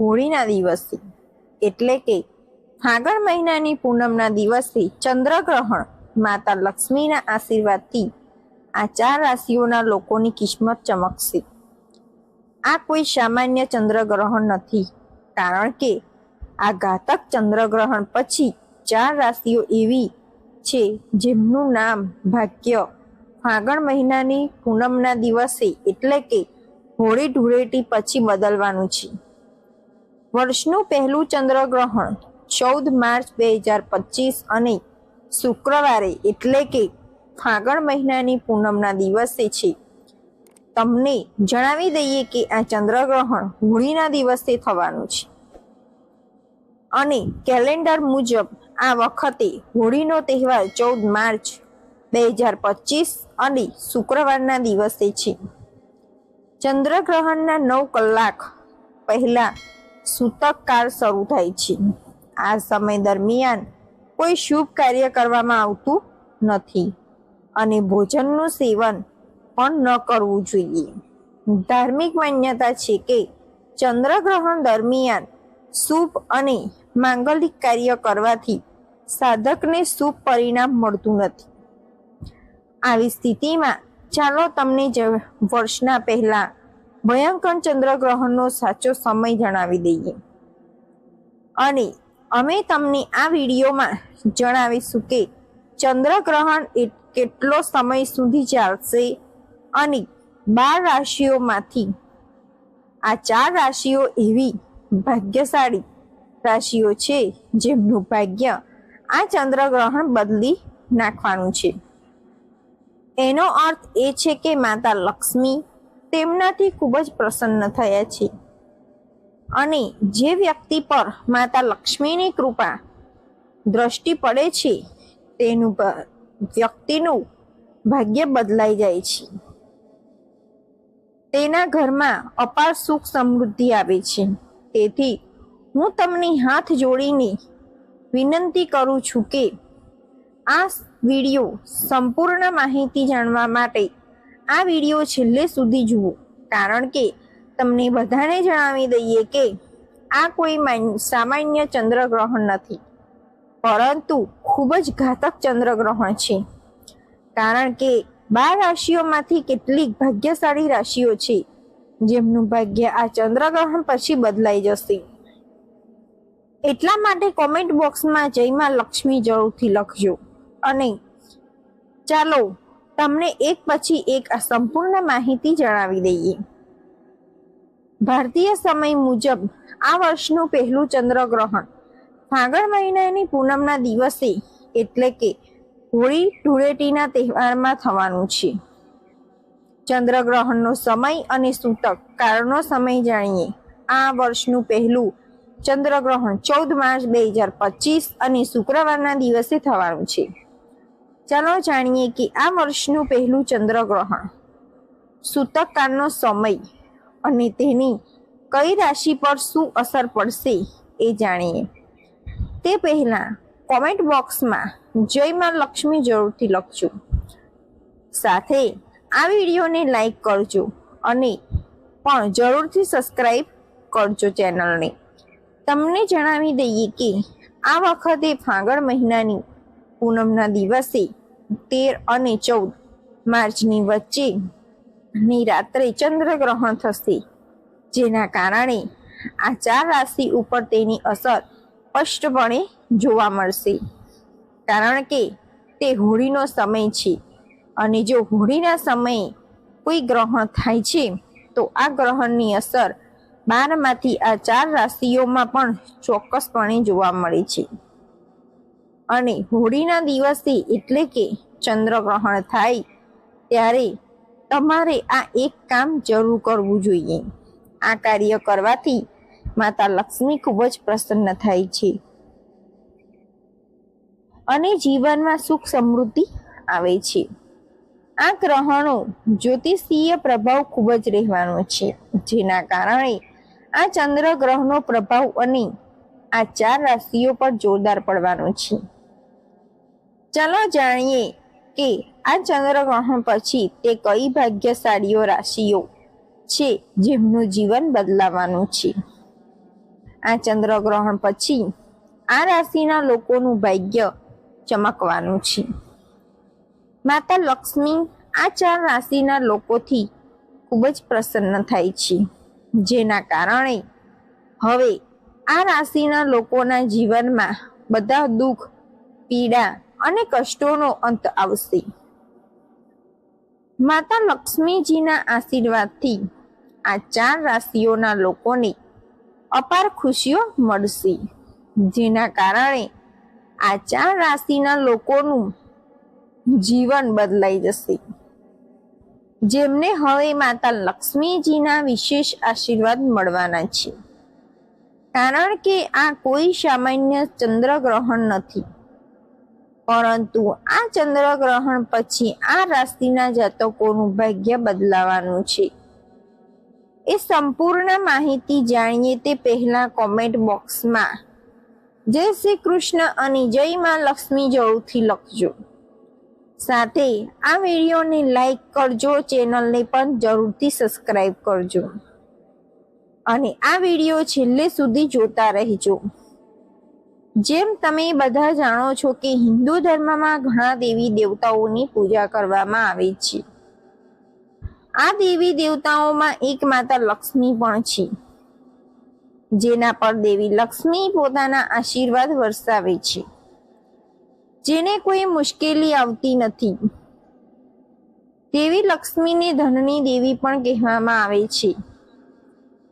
હોળીના દિવસે, એટલે કે ફાગણ મહિનાની પૂનમના દિવસે ચંદ્રગ્રહણ માતા લક્ષ્મીના આશીર્વાદથી આ ચાર રાશિઓના લોકોની કિસ્મત ચમકશે. આ કોઈ સામાન્ય ચંદ્રગ્રહણ નથી, કારણ કે આ ઘાતક ચંદ્રગ્રહણ પછી ચાર રાશિઓ એવી છે જેમનું નામ ભાગ્ય ફાગણ મહિનાની પૂનમના દિવસે, એટલે કે હોળી ધૂળેટી પછી બદલવાનું છે. વર્ષનું પહેલું ચંદ્રગ્રહણ ચૌદ માર્ચ બે હજાર પચીસ અને શુક્રવારે એટલે કે ફાગણ મહિનાની પૂનમના દિવસે છે. તમને જણાવી દઈએ કે આ ચંદ્રગ્રહણ હોળીના દિવસે થવાનું છે. અને કેલેન્ડર મુજબ આ વખતે હોળીનો તહેવાર ચૌદ માર્ચ બે હજાર પચીસ અને શુક્રવારના દિવસે છે. ચંદ્રગ્રહણના નવ કલાક પહેલા સૂતક કાળ શરૂ થાય છે. આ સમય દરમિયાન કોઈ શુભ કાર્ય કરવામાં આવતું નથી અને ભોજનનું સેવન પણ ન કરવું જોઈએ. ધાર્મિક માન્યતા છે કે ચંદ્રગ્રહણ દરમિયાન શુભ અને માંગલિક કાર્ય કરવાથી સાધકને શુભ પરિણામ મળતું નથી. આવી સ્થિતિમાં ચાલો તમને વર્ષના પહેલા ભયંકર ચંદ્રગ્રહણનો સાચો સમય જણાવી દઈએ. અને અમે તમને આ વિડીયોમાં જણાવીશું કે ચંદ્રગ્રહણ કેટલો સમય સુધી ચાલશે અને બાર રાશિઓમાંથી આ ચાર રાશિઓ એવી ભાગ્યશાળી રાશિઓ છે જેમનું ભાગ્ય આ ચંદ્રગ્રહણ બદલી નાખવાનું છે. એનો અર્થ એ છે કે માતા લક્ષ્મી તેમનાથી ખૂબ જ પ્રસન્ન થયા છે. અને જે વ્યક્તિ પર માતા લક્ષ્મીની કૃપા દ્રષ્ટિ પડે છે, તેનું વ્યક્તિનું ભાગ્ય બદલાઈ જાય છે. તેના ઘરમાં અપાર સુખ સમૃદ્ધિ આવે છે. તેથી હું તમને હાથ જોડીને વિનંતી કરું છું કે આ વીડિયો સંપૂર્ણ માહિતી જાણવા માટે આ વીડિયો છેલ્લે સુધી જુઓ, કારણ કે તમને બધાને જણાવી દઈએ કે આ કોઈ માન- સામાન્ય ચંદ્રગ્રહણ નથી, પરંતુ ખૂબ જ ઘાતક ચંદ્રગ્રહણ છે. કારણ કે બાર રાશિઓમાંથી કેટલીક ભાગ્યશાળી રાશિઓ છે, જેમનું ભાગ્ય આ ચંદ્રગ્રહણ પછી બદલાઈ જશે. એટલા માટે કોમેન્ટ બોક્સમાં જયમાં લક્ષ્મી જરૂરથી લખજો. અને ચાલો તમને એક પછી એક આ સંપૂર્ણ માહિતી જણાવી દઈએ. ભારતીય સમય મુજબ આ વર્ષનું પહેલું ચંદ્રગ્રહણ. ફાગણ મહિનાની પૂનમના દિવસે એટલે કે હોળી ધૂળેટીના તહેવારમાં થવાનું છે. ચંદ્રગ્રહણનો સમય અને સૂતક કારણો સમય જાણીએ. આ વર્ષનું પહેલું ચંદ્રગ્રહણ ચૌદ માર્ચ બે હજાર પચીસ અને શુક્રવારના દિવસે થવાનું છે. ચાલો જાણીએ કે આ વર્ષનું પહેલું ચંદ્રગ્રહણ. સૂતક કાળનો સમય અને તેની કઈ રાશિ પર શું અસર પડશે એ જાણીએ. તે પહેલાં કોમેન્ટ બોક્સમાં જય માં લક્ષ્મી જરૂરથી લખજો. સાથે આ વિડીયોને લાઈક કરજો અને પણ જરૂરથી સબસ્ક્રાઈબ કરજો ચેનલને. તમને જણાવી દઈએ કે આ વખતે ફાગણ મહિનાની પૂનમના દિવસે તેર અને ચૌદ માર્ચની વચ્ચે ની રાત્રે ચંદ્રગ્રહણ થશે, જેના કારણે આ ચાર રાશિ ઉપર તેની અસર સ્પષ્ટપણે જોવા મળશે. કારણ કે તે હોળીનો સમય છે અને જો હોળીના સમયે કોઈ ગ્રહણ થાય છે, તો આ ગ્રહણની અસર બારમાંથી આ ચાર રાશિઓમાં પણ ચોક્કસપણે જોવા મળે છે. અને હોળીના દિવસે એટલે કે ચંદ્રગ્રહણ થાય ત્યારે તમારે આ એક કામ જરૂર કરવું જોઈએ. આ કાર્ય કરવાથી માતા લક્ષ્મી ખૂબ જ પ્રસન્ન થાય છે. અને જીવનમાં સુખ સમૃદ્ધિ આવે છે. આ ગ્રહણો જ્યોતિષીય પ્રભાવ ખૂબ જ રહેવાનો છે, જેના કારણે આ ચંદ્ર ગ્રહનો પ્રભાવ અને આ ચાર રાશિઓ પર જોરદાર પડવાનો છે. ચાલો જાણીએ કે આ ચંદ્રગ્રહણ પછી તે કઈ ભાગ્યશાળીઓ રાશિઓ છે જેમનું જીવન બદલાવાનું છે? આ ચંદ્રગ્રહણ પછી આ રાશિના લોકોનું ભાગ્ય ચમકવાનું છે. માતા લક્ષ્મી આ ચાર રાશિના લોકોથી ખૂબ જ પ્રસન્ન થાય છે. જેના કારણે હવે આ રાશિના લોકોના જીવનમાં બધા દુઃખ, પીડા અને કષ્ટોનો અંત આવશે. માતા લક્ષ્મીજીના આશીર્વાદથી આ ચાર રાશિઓના લોકોને અપાર ખુશીઓ મળશે. જેના કારણે આ ચાર રાશિના લોકોનું જીવન બદલાઈ જશે. જેમને હવે માતા લક્ષ્મીજીના વિશેષ આશીર્વાદ મળવાના છે. કારણ કે આ કોઈ સામાન્ય ચંદ્રગ્રહણ નથી. પરંતુ આ ચંદ્રગ્રહણ પછી આ રાશિના જાતકોનું ભાગ્ય બદલાવાનું છે. એ સંપૂર્ણ માહિતી જાણીએ તે પહેલા કોમેન્ટ બોક્સમાં જય શ્રી કૃષ્ણ અને જય માં લક્ષ્મી જરૂરથી લખજો. સાથે આ વિડીયોને લાઈક કરજો, ચેનલને પણ જરૂરથી સબસ્ક્રાઈબ કરજો. અને આ વીડિયો છેલ્લે સુધી જોતા રહેજો. જેમ તમે બધા જાણો છો કે હિન્દુ ધર્મમાં ઘણા દેવી દેવતાઓની પૂજા કરવામાં આવે છે. આ દેવી દેવતાઓમાં એક માતા લક્ષ્મી પણ છે. જેના પર દેવી લક્ષ્મી પોતાના આશીર્વાદ વરસાવે છે. જેને કોઈ મુશ્કેલી આવતી નથી. દેવી લક્ષ્મીને ધનની દેવી પણ કહેવામાં આવે છે.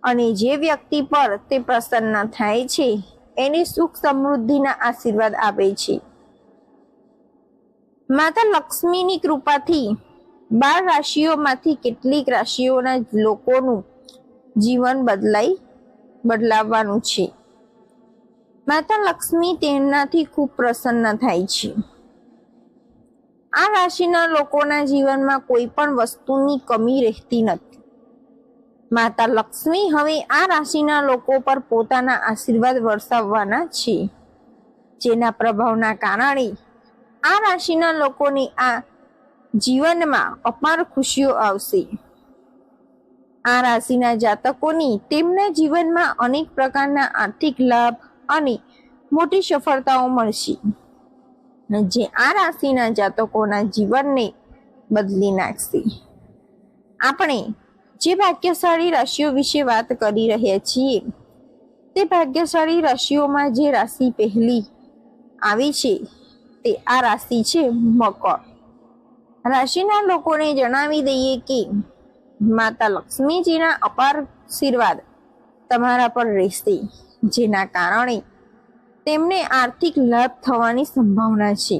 અને જે વ્યક્તિ પર તે પ્રસન્ન થાય છે એને સુખ સમૃદ્ધિના આશીર્વાદ આપે છે. માતા લક્ષ્મીની કૃપાથી બાર રાશિઓમાંથી કેટલીક રાશિઓના લોકોનું જીવન બદલાઈ, બદલાવવાનું છે. માતા લક્ષ્મી તેમનાથી ખૂબ પ્રસન્ન થાય છે. આ રાશિના લોકોના જીવનમાં કોઈ પણ વસ્તુની કમી રહેતી નથી. માતા લક્ષ્મી હવે આ રાશિના લોકો પર પોતાના આશીર્વાદ વરસાવવાના છે. જેના પ્રભાવના કારણે આ રાશિના લોકોની આ જીવનમાં અપાર ખુશીઓ આવશે. આ રાશિના જાતકોની તેમના જીવનમાં અનેક પ્રકારના આર્થિક લાભ અને મોટી સફળતાઓ મળશે. જે આ રાશિના જાતકોના જીવનને બદલી નાખશે. આપણે જે ભાગ્યશાળી રાશિઓ વિશે વાત કરી રહ્યા છીએ, તે ભાગ્યશાળી રાશિઓમાં જે રાશિ પહેલી આવી છે, તે આ રાશિ છે મકર. રાશિના લોકોને જણાવી દઈએ કે માતા લક્ષ્મીજીના અપાર આશીર્વાદ તમારા પર રહેશે, જેના કારણે તેમને આર્થિક લાભ થવાની સંભાવના છે.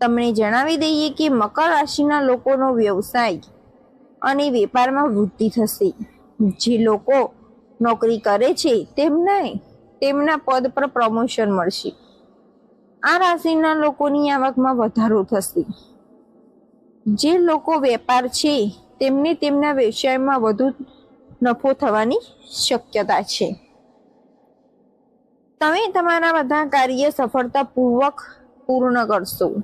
તમને જણાવી દઈએ કે મકર રાશિના લોકોનો વ્યવસાય અને વેપારમાં વૃદ્ધિ થશે. જે લોકો નોકરી કરે છે તેમને તેમના પદ પર પ્રમોશન મળશે. આ રાશિના લોકોની આવકમાં વધારો થશે. જે લોકો વેપાર છે, તેમને તેમના વ્યવસાયમાં વધુ નફો થવાની શક્યતા છે. તમે તમારા બધા કાર્ય સફળતાપૂર્વક પૂર્ણ કરશો.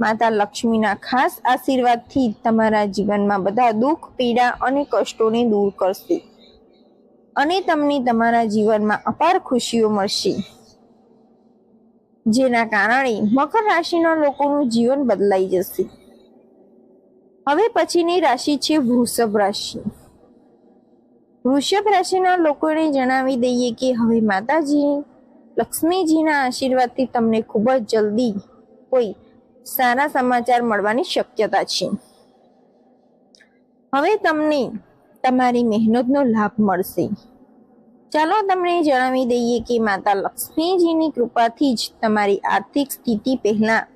માતા લક્ષ્મીના ખાસ આશીર્વાદથી તમારા જીવનમાં બધા દુઃખ, પીડા અને કષ્ટોને દૂર કરશે. અને તમને તમારા જીવનમાં અપાર ખુશીઓ મળશે. જેના કારણે મકર રાશિના લોકોનું જીવન બદલાઈ જશે. હવે પછીની રાશિ છે વૃષભ રાશિ. વૃષભ રાશિના લોકોને જણાવી દઈએ કે હવે માતાજી, લક્ષ્મીજીના આશીર્વાદથી તમને ખૂબ જ જલ્દી કોઈ સારા સમાચાર મળવાની શક્યતા છે. હવે તમને તમારી મહેનતનો લાભ મળશે. ચાલો તમને જણાવી દઈએ કે માતા લક્ષ્મીજીની કૃપાથી જ તમારી આર્થિક સ્થિતિ પહેલા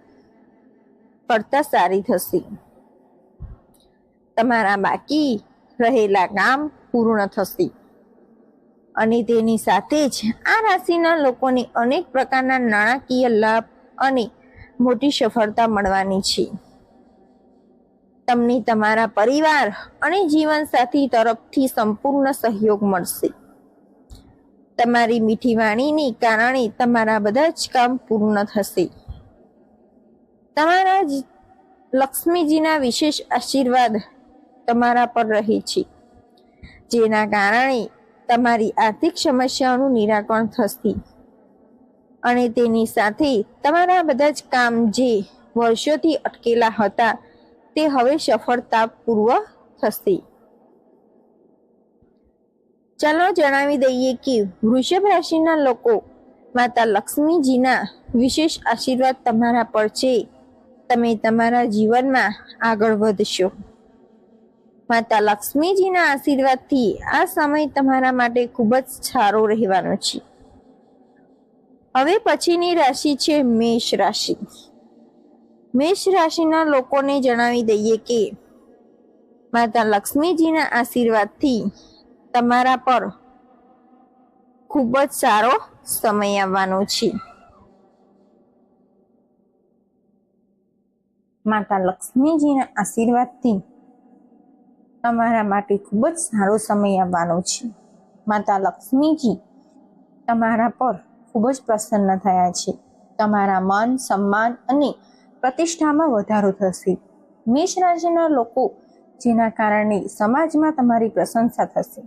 કરતા સારી થશે. તમારા બાકી રહેલા કામ પૂર્ણ થશે. અને તેની સાથે જ આ રાશિના લોકોને અનેક પ્રકારના નાણાકીય લાભ અને મોટી સફળતા મળવાની છે. તમને તમારા પરિવાર અને જીવનસાથી તરફથી સંપૂર્ણ સહયોગ મળશે. તમારી મીઠી વાણીને કારણે તમારા બધા જ કામ પૂર્ણ થશે. તમારા લક્ષ્મીજીના વિશેષ આશીર્વાદ તમારા પર રહે છે. જેના કારણે તમારી આર્થિક સમસ્યાઓનું નિરાકરણ થશે. અને તેની સાથે તમારા બધા જ કામ જે વર્ષોથી અટકેલા હતા, તે હવે સફળતાપૂર્વક થશે. ચાલો જણાવી દઈએ કે વૃષભ રાશિના લોકો માતા લક્ષ્મીજીના વિશેષ આશીર્વાદ તમારા પર છે. તમે તમારા જીવનમાં આગળ વધશો. માતા લક્ષ્મીજીના આશીર્વાદથી આ સમય તમારા માટે ખૂબ જ સારો રહેવાનો છે. હવે પછીની રાશિ છે મેષ રાશિ. મેષ રાશિના લોકોને જણાવી દઈએ કે, માતા લક્ષ્મીજીના આશીર્વાદથી તમારા પર ખૂબ જ સારો સમય આવવાનો છે. માતા લક્ષ્મીજીના આશીર્વાદથી તમારા માટે ખૂબ જ સારો સમય આવવાનો છે. માતા લક્ષ્મીજી તમારા પર ખૂબ જ પ્રસન્ન થયા છે. તમારા માન, સન્માન અને પ્રતિષ્ઠામાં વધારો થશે. મેષ રાશિના લોકો જેના કારણે સમાજમાં તમારી પ્રશંસા થશે.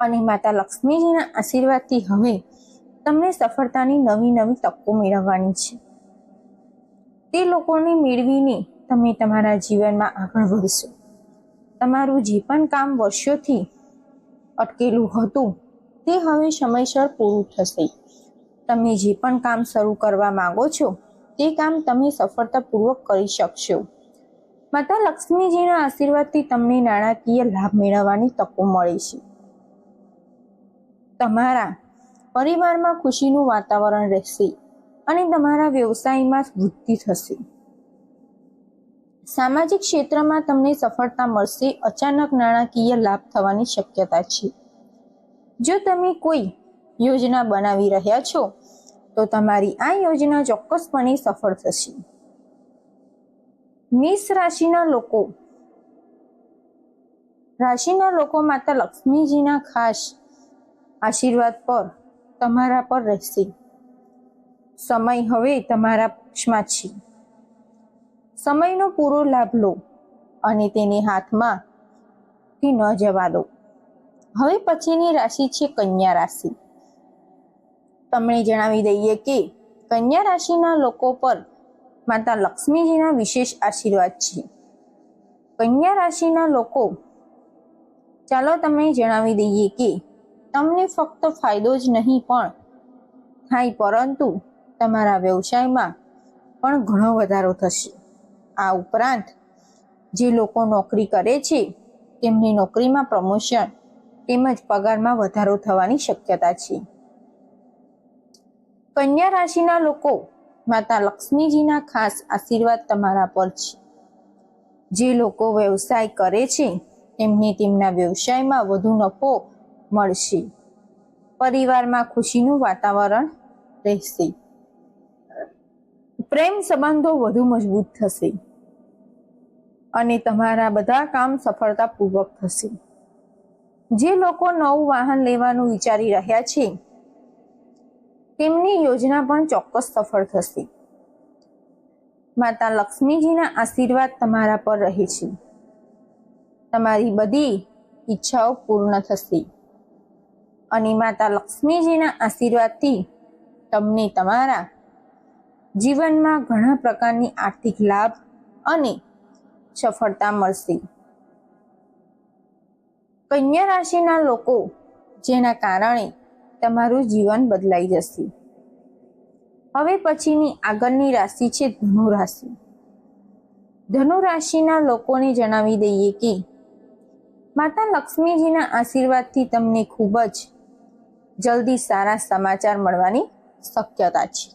અને માતા લક્ષ્મીજીના આશીર્વાદથી હવે તમને સફળતાની નવી નવી તકો મેળવવાની છે. તે લોકોને મેળવીને તમે તમારા જીવનમાં આગળ વધશો. તમારું જે પણ કામ વર્ષોથી અટકેલું હતું તે હવે સમયસર પૂરું થશે. તમે જે પણ કામ શરૂ કરવા માંગો છો, તે કામ તમે સફળતાપૂર્વક કરી શકશો. માતા લક્ષ્મીજીના આશીર્વાદથી તમને નાણાકીય લાભ મેળવવાની તકો મળે છે. તમારા પરિવારમાં ખુશીનું વાતાવરણ રહેશે અને તમારા વ્યવસાયમાં વૃદ્ધિ થશે. સામાજિક ક્ષેત્રમાં તમને સફળતા મળશે, અચાનક નાણાકીય લાભ થવાની શક્યતા છે. જો તમે કોઈ યોજના બનાવી રહ્યા છો, તો તમારી આ યોજના ચોક્કસપણે સફળ થશે. મેષ રાશિના લોકો રાશિના લોકો માતા લક્ષ્મીજીના ખાસ આશીર્વાદ પર તમારા પર રહેશે. સમય હવે તમારા પક્ષમાં છે. સમયનો પૂરો લાભ લો અને તેને હાથમાં ન જવા દો. હવે પછીની રાશિ છે કન્યા રાશિ. તમને જણાવી દઈએ કે કન્યા રાશિના લોકો પર માતા લક્ષ્મીજીના વિશેષ આશીર્વાદ છે. કન્યા રાશિના લોકો, ચાલો તમને જણાવી દઈએ કે તમને ફક્ત ફાયદો જ નહીં પણ થાય, પરંતુ તમારા વ્યવસાયમાં પણ ઘણો વધારો થશે. આ ઉપરાંત જે લોકો નોકરી કરે છે, તેમની નોકરીમાં પ્રમોશન તેમજ પગારમાં વધારો થવાની શક્યતા છે. કન્યા રાશિના લોકો માતા લક્ષ્મીજીના ખાસ આશીર્વાદ તમારા પર છે. જે લોકો વ્યવસાય કરે છે તેમને તેમના વ્યવસાયમાં વધુ નફો મળશે. પરિવારમાં ખુશીનું વાતાવરણ રહેશે. પ્રેમ સંબંધો વધુ મજબૂત થશે. અને તમારા બધા કામ સફળતાપૂર્વક થશે. જે લોકો નવું વાહન લેવાનું વિચારી રહ્યા છે, તેમની યોજના પણ ચોક્કસ સફળ થશે. માતા લક્ષ્મીજીના આશીર્વાદ તમારા પર રહે છે. તમારી બધી ઈચ્છાઓ પૂર્ણ થશે. અને માતા લક્ષ્મીજીના આશીર્વાદથી તમને તમારા જીવનમાં ઘણા પ્રકારની આર્થિક લાભ અને સફળતા મળશે. કન્યા રાશિના લોકો જેના કારણે તમારું જીવન બદલાઈ જશે. હવે પછીની આગળની રાશિ છે ધનુ રાશિ ધનુ રાશિના લોકોને જણાવી દઈએ કે માતા લક્ષ્મીજીના આશીર્વાદથી તમને ખૂબ જ જલ્દી સારા સમાચાર મળવાની શક્યતા છે.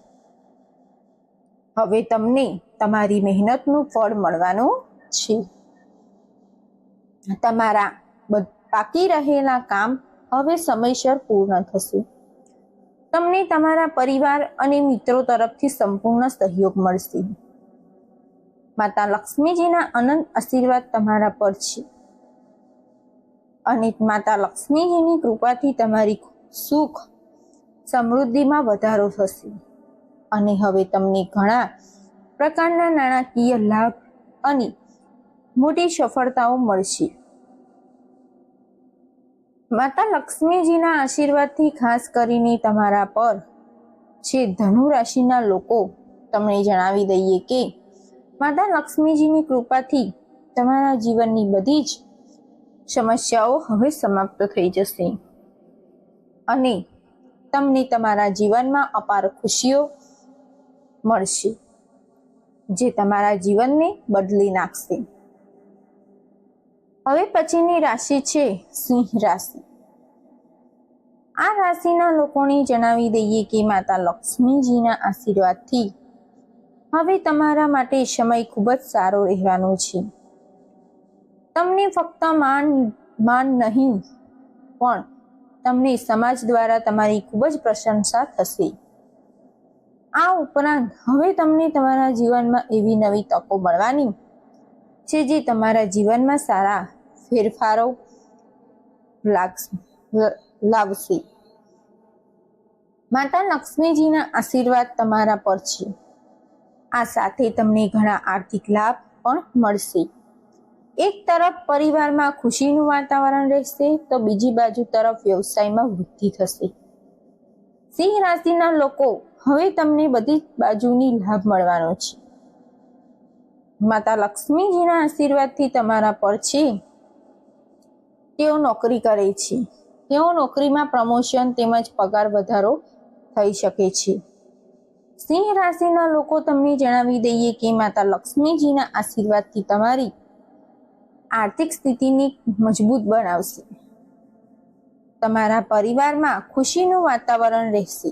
હવે તમને તમારી મહેનતનું ફળ મળવાનું છે. તમારા બાકી રહેલા કામ હવે સમયસર પૂર્ણ થશે. તમને તમારા પરિવાર અને મિત્રો તરફથી સંપૂર્ણ સહયોગ મળશે. માતા લક્ષ્મીજીના અનંત આશીર્વાદ તમારા પર છે. અને માતા લક્ષ્મીજીની કૃપાથી તમારી સુખ સમૃદ્ધિમાં વધારો થશે. અને હવે તમને ઘણા પ્રકારના નાણાકીય લાભ અને મોટી સફળતાઓ મળશે. માતા લક્ષ્મીજીના આશીર્વાદથી ખાસ કરીને તમારા પર છે ધનુ રાશિના લોકો તમને જણાવી દઈએ કે માતા લક્ષ્મીજીની કૃપાથી તમારા જીવનની બધી જ સમસ્યાઓ હવે સમાપ્ત થઈ જશે. અને તમને તમારા જીવનમાં અપાર ખુશીઓ મળશે, જે તમારા જીવનને બદલી નાખશે. હવે પછીની રાશિ છે સિંહ રાશિ. આ રાશિના લોકોને જણાવી દઈએ કે માતા લક્ષ્મીજીના આશીર્વાદથી હવે તમારા માટે સમય ખૂબ જ સારો રહેવાનો છે. તમને ફક્ત માન માન નહીં, પણ તમને સમાજ દ્વારા તમારી ખૂબ જ પ્રશંસા થશે. આ ઉપરાંત હવે તમને તમારા જીવનમાં એવી નવી તકો મળવાની છે જે તમારા જીવનમાં સારા ફેરફારો લાવશે માતા લક્ષ્મીજીના આશીર્વાદ તમારા પર છે. આ સાથે તમને ઘણા આર્થિક લાભ પણ મળશે. એક તરફ પરિવારમાં ખુશીનું વાતાવરણ રહેશે, તો બીજી બાજુ તરફ વ્યવસાયમાં વૃદ્ધિ થશે. સિંહ રાશિના લોકો, હવે તમને બધી બાજુની લાભ મળવાનો છે. માતા લક્ષ્મીજીના આશીર્વાદથી તમારા પર છે. તેઓ નોકરી કરે છે. તેઓ નોકરીમાં પ્રમોશન તેમજ પગાર વધારો થઈ શકે છે. સિંહ રાશિના લોકો તમને જણાવી દઈએ કે માતા લક્ષ્મીજીના આશીર્વાદથી તમારી આર્થિક સ્થિતિની મજબૂત બનાવશે. તમારા પરિવારમાં ખુશીનું વાતાવરણ રહેશે.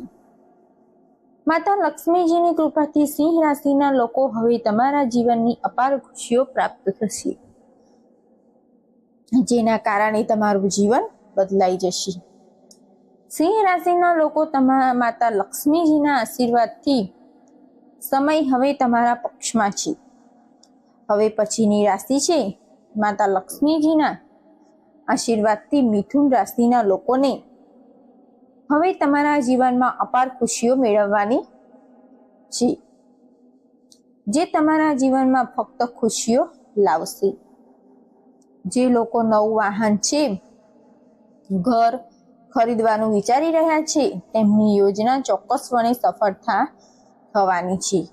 માતા લક્ષ્મીજીની કૃપાથી સિંહ રાશિના લોકો હવે તમારા જીવનની અપાર ખુશીઓ પ્રાપ્ત થશે. જેના કારણે તમારું જીવન બદલાઈ જશે. સિંહ રાશિના લોકો તમારા માતા લક્ષ્મીજીના આશીર્વાદથી સમય હવે તમારા પક્ષમાં છે. હવે પછીની રાશિ છે માતા લક્ષ્મીજીના આશીર્વાદથી મિથુન રાશિના લોકોને હવે તમારા જીવનમાં અપાર ખુશીઓ મેળવવાની છે, જે તમારા જીવનમાં ફક્ત ખુશીઓ લાવશે. જે લોકો નવું વાહન છે, ઘર ખરીદવાનું વિચારી રહ્યા છે, તેમની યોજના ચોક્કસપણે સફળતા થવાની છે.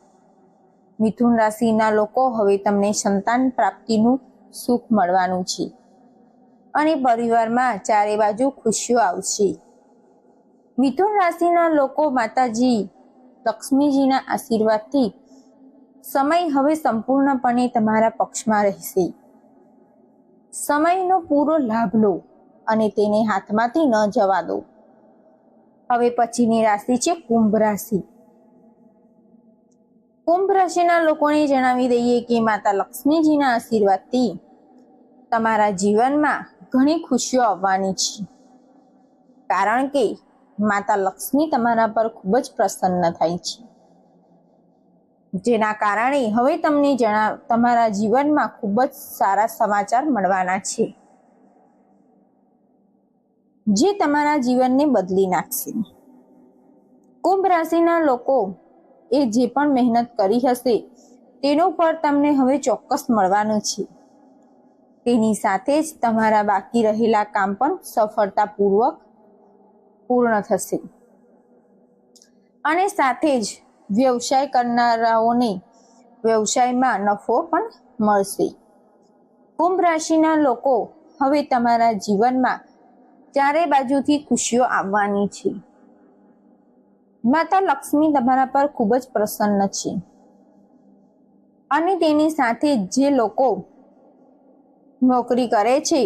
મિથુન રાશિના લોકો હવે તમને સંતાન પ્રાપ્તિનું સુખ મળવાનું છે. અને પરિવારમાં ચારે બાજુ ખુશીઓ આવશે. મિથુન રાશિના લોકો માતાજી, લક્ષ્મીજીના આશીર્વાદથી સમય હવે સંપૂર્ણપણે તમારા પક્ષમાં રહેશે. સમયનો પૂરો લાભ લો અને તેને હાથમાંથી ન જવા દો. હવે પછીની રાશિ છે કુંભ રાશિ. કુંભ રાશિના લોકોને જણાવી દઈએ કે માતા લક્ષ્મીજીના આશીર્વાદથી તમારા જીવનમાં ઘણી ખુશીઓ આવવાની છે. કારણ કે માતા લક્ષ્મી તમારા પર ખૂબ જ પ્રસન્ન થાય છે. જેના કારણે હવે તમને જણાવ તમારા જીવનમાં ખૂબ જ સારા સમાચાર મળવાના છે. જે તમારા જીવનને બદલી નાખશે. કુંભ રાશિના લોકો એ જે પણ મહેનત કરી હશે, તેનો ફળ તમને હવે ચોક્કસ મળવાનું છે. તેની સાથે જ તમારા બાકી રહેલા કામ પણ સફળતાપૂર્વક પૂર્ણ થશે. અને સાથે જ વ્યવસાય કરનારાઓને વ્યવસાયમાં નફો પણ મળશે. કુંભ રાશિના લોકો હવે તમારા જીવનમાં ચારે બાજુથી ખુશીઓ આવવાની છે. માતા લક્ષ્મી તમારા પર ખૂબ જ પ્રસન્ન છે. અને તેની સાથે જે લોકો નોકરી કરે છે,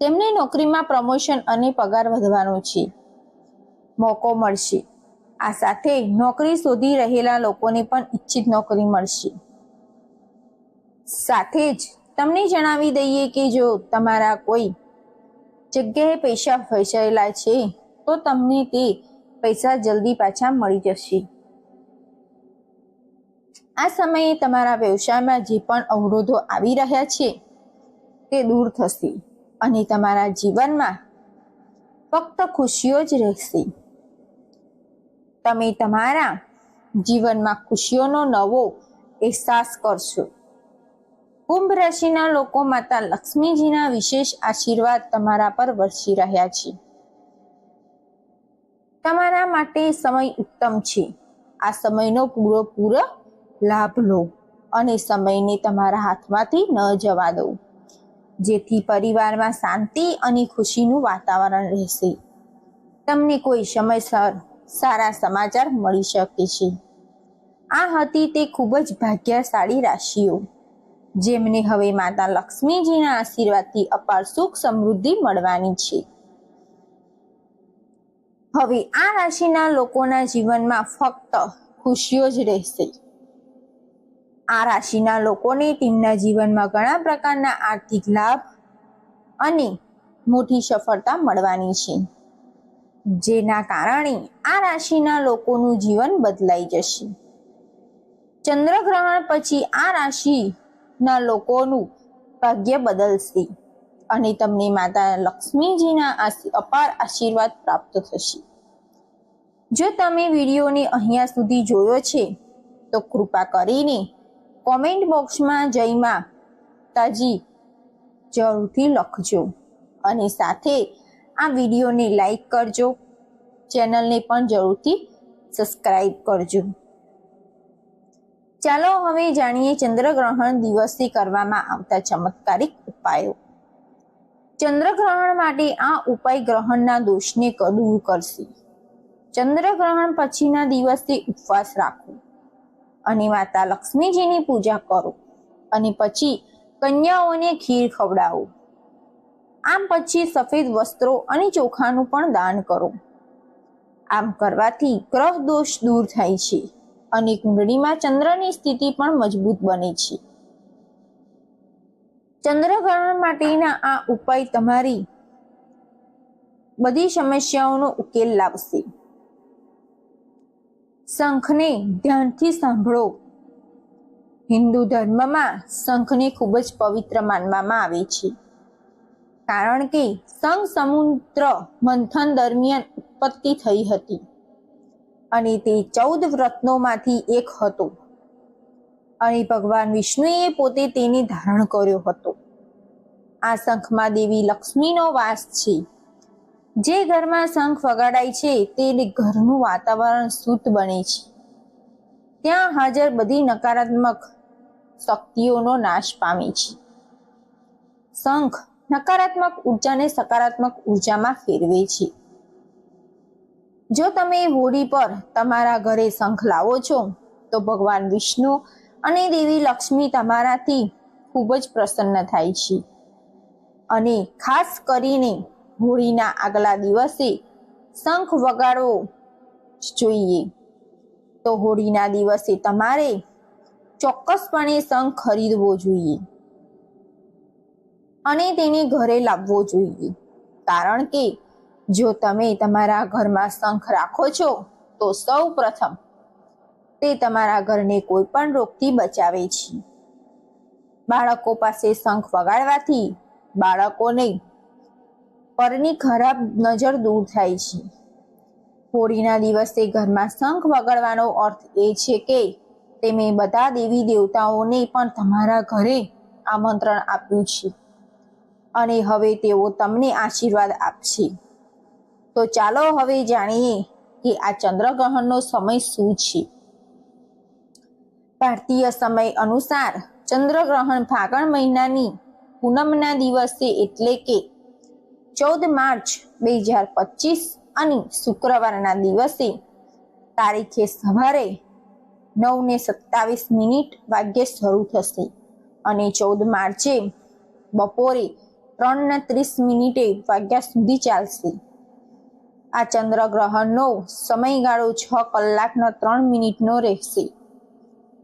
તેમને નોકરીમાં પ્રમોશન અને પગાર વધવાનો છે. મોકો મળશે. આ સાથે નોકરી શોધી રહેલા લોકોને પણ ઈચ્છિત નોકરી મળશે. સાથે જ તમને જણાવી દઈએ કે જો તમારા કોઈ જગ્યાએ પૈસા ફસાયેલા છે, તો તમને તે પૈસા જલ્દી પાછા મળી જશે. આ સમયે તમારા વ્યવસાયમાં જે પણ અવરોધો આવી રહ્યા છે, તે દૂર થશે અને તમારા જીવનમાં ફક્ત ખુશીઓ જ રહેશે. તમે તમારા જીવનમાં ખુશીઓનો નવો અહેસાસ કરશો. કુંભ રાશિના લોકો માતા લક્ષ્મીજીના વિશેષ આશીર્વાદ તમારા પર વરસી રહ્યા છે. તમારા માટે સમય ઉત્તમ છે. આ સમયનો પૂરેપૂરો લાભ લો અને સમયને તમારા હાથમાંથી ન જવા દો. જેથી પરિવારમાં શાંતિ અને ખુશીનું વાતાવરણ રહેશે. તમને કોઈ સમયસર સારા સમાચાર મળી શકે છે. આ હતી તે ખૂબ જ ભાગ્યશાળી રાશિઓ, જેમને હવે માતા લક્ષ્મીજીના આશીર્વાદથી અપાર સુખ સમૃદ્ધિ મળવાની છે. હવે આ રાશિના લોકોના જીવનમાં ફક્ત ખુશીઓ જ રહેશે. આ રાશિના લોકોને તેમના જીવનમાં ઘણા પ્રકારના આર્થિક લાભ અને મોટી સફળતા મળવાની છે. જેના કારણે આ રાશિના લોકોનું જીવન બદલાઈ જશે. ચંદ્રગ્રહણ પછી આ રાશિના લોકોનું ભાગ્ય બદલશે અને તમને માતા લક્ષ્મીજીના અપાર આશીર્વાદ પ્રાપ્ત થશે. જો તમે વિડીયોને અહીંયા સુધી જોયો છે, તો કૃપા કરીને કોમેન્ટ બોક્સમાં જયમાં તાજી જરૂરથી લખજો અને સાથે આ વિડીયોને લાઈક કરજો. ચેનલને પણ જરૂરથી સબસ્ક્રાઈબ કરજો. ચાલો હવે જાણીએ ચંદ્રગ્રહણ દિવસથી કરવામાં આવતા ચમત્કારિક ઉપાયો. ચંદ્રગ્રહણ માટે આ ઉપાય ગ્રહણના દોષને દૂર કરશે. ચંદ્રગ્રહણ પછીના દિવસથી ઉપવાસ રાખો અને માતા લક્ષ્મીજીની પૂજા કરો અને પછી કન્યાઓને ખીર ખવડાવો. આમ પછી સફેદ વસ્ત્રો અને ચોખાનું પણ દાન કરો. આમ કરવાથી ગ્રહ દોષ દૂર થાય છે અને કુંડળીમાં ચંદ્રની સ્થિતિ પણ મજબૂત બને છે. ચંદ્રગ્રહણ માટેના આ ઉપાય તમારી બધી સમસ્યાઓનો ઉકેલ લાવશે. શંખને ધ્યાનથી સાંભળો. હિન્દુ ધર્મમાં શંખને ખૂબ જ પવિત્ર માનવામાં આવે છે. કારણ કે શંખ સમુદ્ર મંથન દરમિયાન ઉત્પત્તિ થઈ હતી અને તે ચૌદ રત્નોમાંથી એક હતો. અને ભગવાન વિષ્ણુએ પોતે તેને ધારણ કર્યો હતો. આ શંખમાં દેવી લક્ષ્મીનો વાસ છે. જે ઘરમાં શંખ વગાડાય છે તે ઘરનું વાતાવરણ શુદ્ધ બને છે. ત્યાં હાજર બધી નકારાત્મક શક્તિઓનો નાશ પામે છે. શંખ નકારાત્મક ઉર્જાને સકારાત્મક ઉર્જામાં ફેરવે છે. જો તમે હોળી પર તમારા ઘરે શંખ લાવો છો, તો ભગવાન વિષ્ણુ અને દેવી લક્ષ્મી તમારાથી ખૂબ જ પ્રસન્ન થાય છે. અને ખાસ કરીને હોળીના આગલા દિવસે શંખ વગાડવો જોઈએ. તો હોળીના દિવસે તમારે ચોક્કસપણે શંખ ખરીદવો જોઈએ. અને તેને ઘરે લાવવો જોઈએ. કારણ કે, જો તમે તમારા ઘરમાં શંખ રાખો છો, તો સૌ પ્રથમ તે તમારા ઘરને કોઈ પણ રોગથી બચાવે છે. બાળકો પાસે શંખ વગાડવાથી બાળકોને પરની ખરાબ નજર દૂર થાય છે. હોળીના દિવસે ઘરમાં શંખ વગાડવાનો અર્થ એ છે કે, તમે બધા દેવી દેવતાઓને પણ તમારા ઘરે આમંત્રણ આપ્યું છે. અને હવે તેઓ તમને આશીર્વાદ આપશે. તો ચાલો હવે જાણીએ કે આ ચંદ્રગ્રહણનો સમય શું છે. ભારતીય સમય અનુસાર ચંદ્રગ્રહણ ફાગણ મહિનાની પૂનમના દિવસે એટલે કે ચૌદ માર્ચ બે હજાર પચીસ અને શુક્રવારના દિવસે તારીખે સવારે નવ ને સત્તાવીસ મિનિટ વાગ્યે શરૂ થશે અને ચૌદ માર્ચે બપોરે ત્રણ ને ત્રીસ મિનિટે વાગ્યા સુધી ચાલશે. આ ચંદ્રગ્રહણનો સમયગાળો છ કલાકનો ત્રણ મિનિટનો રહેશે.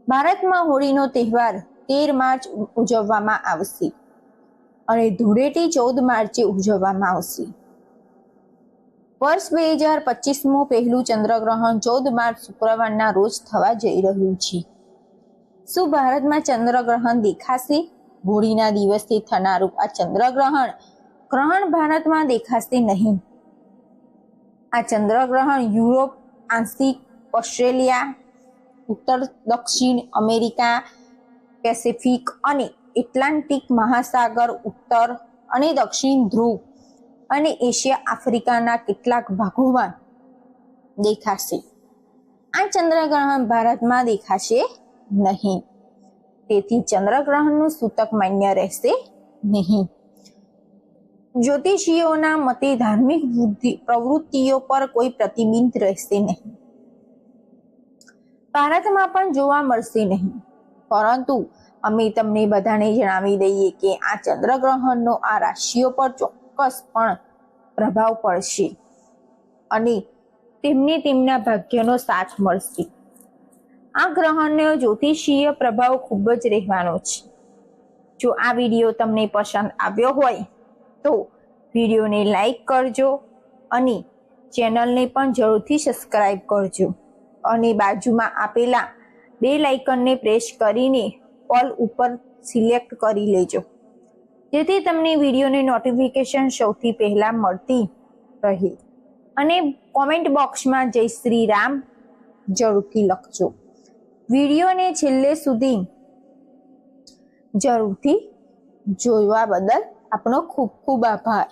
ભારતમાં હોળીનો તહેવાર તેર માર્ચ ઉજવવામાં આવશે અને ધૂળેટી ચૌદ માર્ચે ઉજવવામાં આવશે. વર્ષ બે હજાર પચીસમું પહેલું ચંદ્રગ્રહણ ચૌદ માર્ચ શુક્રવારના રોજ થવા જઈ રહ્યું છે. શું ભારતમાં ચંદ્રગ્રહણ દેખાશે? હોળીના દિવસથી થનારું આ ચંદ્રગ્રહણ ગ્રહણ ભારતમાં દેખાશે નહીં. આ ચંદ્રગ્રહણ યુરોપ, આંશિક, ઓસ્ટ્રેલિયા, ઉત્તર, દક્ષિણ અમેરિકા, પેસિફિક અને એટલાન્ટિક મહાસાગર, ઉત્તર અને દક્ષિણ ધ્રુવ અને એશિયા આફ્રિકાના કેટલાક ભાગોમાં દેખાશે. આ ચંદ્રગ્રહણ ભારતમાં દેખાશે નહીં. તેથી ચંદ્રગ્રહણનું સૂતક માન્ય રહેશે નહીં. જ્યોતિષીઓના મતે ધાર્મિક પ્રવૃત્તિઓ પર કોઈ પ્રતિબિંબ રહેશે નહીં. ભારતમાં પણ જોવા મળશે નહીં. પરંતુ અમે તમને બધાને જણાવી દઈએ કે આ ચંદ્રગ્રહણનો આ રાશિઓ પર ચોક્કસ પણ પ્રભાવ પડશે અને તેમને તેમના ભાગ્યનો સાથ મળશે. આ ગ્રહણનો જ્યોતિષીય પ્રભાવ ખૂબ જ રહેવાનો છે. જો આ વીડિયો તમને પસંદ આવ્યો હોય, તો વિડીયોને લાઈક કરજો અને ચેનલને પણ જરૂરથી સબસ્ક્રાઈબ કરજો. અને બાજુમાં આપેલા બે લાઇકનને પ્રેસ કરીને ઓલ ઉપર સિલેક્ટ કરી લેજો. જેથી તમને વિડીયોની નોટિફિકેશન સૌથી પહેલાં મળતી રહે. અને કોમેન્ટ બોક્સમાં જય શ્રી રામ જરૂરથી લખજો. વિડીયોને છેલ્લે સુધી જરૂરથી જોવા બદલ આપણો ખૂબ ખૂબ આભાર.